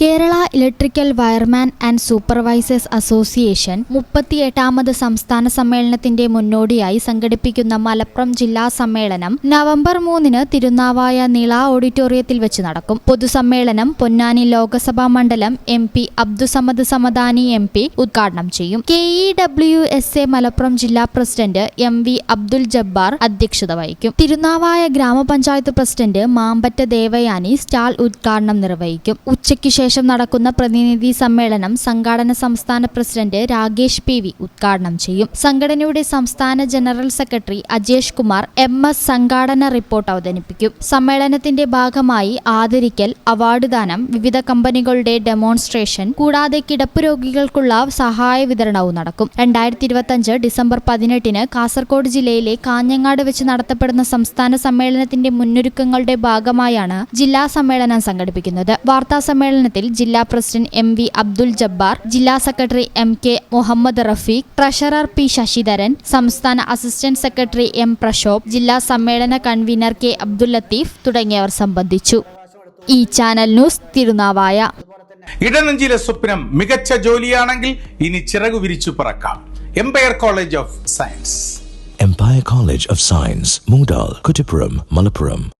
Kerala electrical wireman and supervisors association മുപ്പത്തിയെട്ടാമത് സംസ്ഥാന സമ്മേളനത്തിന്റെ മുന്നോടിയായി സംഘടിപ്പിക്കുന്ന മലപ്പുറം ജില്ലാ സമ്മേളനം നവംബർ മൂന്നിന് തിരുനാവായ നിള ഓഡിറ്റോറിയത്തിൽ വെച്ച് നടക്കും. പൊതുസമ്മേളനം പൊന്നാനി ലോക്സഭാ മണ്ഡലം M P Abdussamad Samadani M P ഉദ്ഘാടനം ചെയ്യും. K E W S A Malappuram ജില്ലാ president M V Abdul Jabbar അധ്യക്ഷത വഹിക്കും. തിരുനാവായ ഗ്രാമപഞ്ചായത്ത് പ്രസിഡന്റ് മാമ്പറ്റ ദേവയാനി സ്റ്റാൾ ഉദ്ഘാടനം നിർവഹിക്കും. ഉച്ചയ്ക്ക് ശേഷം നടക്കുന്ന പ്രതിനിധി സമ്മേളനം സംഘാടന സംസ്ഥാന പ്രസിഡന്റ് രാകേഷ് പി വി ഉദ്ഘാടനം ചെയ്യും. സംഘടനയുടെ സംസ്ഥാന general secretary Ajesh Kumar M S സംഘാടന report അവതരിപ്പിക്കും. സമ്മേളനത്തിന്റെ ഭാഗമായി ആദരിക്കൽ അവാർഡ് ദാനം വിവിധ കമ്പനികളുടെ ഡെമോൺസ്ട്രേഷൻ കൂടാതെ കിടപ്പ് രോഗികൾക്കുള്ള സഹായ വിതരണവും നടക്കും. രണ്ടായിരത്തി ഇരുപത്തഞ്ച് ഡിസംബർ പതിനെട്ടിന് കാസർഗോഡ് ജില്ലയിലെ കാഞ്ഞങ്ങാട് വെച്ച് നടത്തപ്പെടുന്ന സംസ്ഥാന സമ്മേളനത്തിന്റെ മുന്നൊരുക്കങ്ങളുടെ ഭാഗമായാണ് ജില്ലാ സമ്മേളനം സംഘടിപ്പിക്കുന്നത്. വാർത്താ സമ്മേളനത്തിൽ ജില്ലാ president M V Abdul Jabbar ജില്ലാ secretary M K Muhammad Rafeeq treasurer P Sasidharan സംസ്ഥാന അസിസ്റ്റന്റ് സെക്രട്ടറി എം പ്രശോഭ് ജില്ലാ സമ്മേളന കൺവീനർ കെ അബ്ദുൽ ലത്തീഫ് തുടങ്ങിയവർ സംബന്ധിച്ചു. ഈ ചാനൽ ന്യൂസ് തിരുനാവായ. ഇടനെഞ്ചിലെ സ്വപ്നം മികച്ച ജോലിയാണെങ്കിൽ ഇനി ചിറകു വിരിച്ചു പറക്കാം. Empire College of Science Empire College of Science Moondal, Kuttipuram, Malappuram.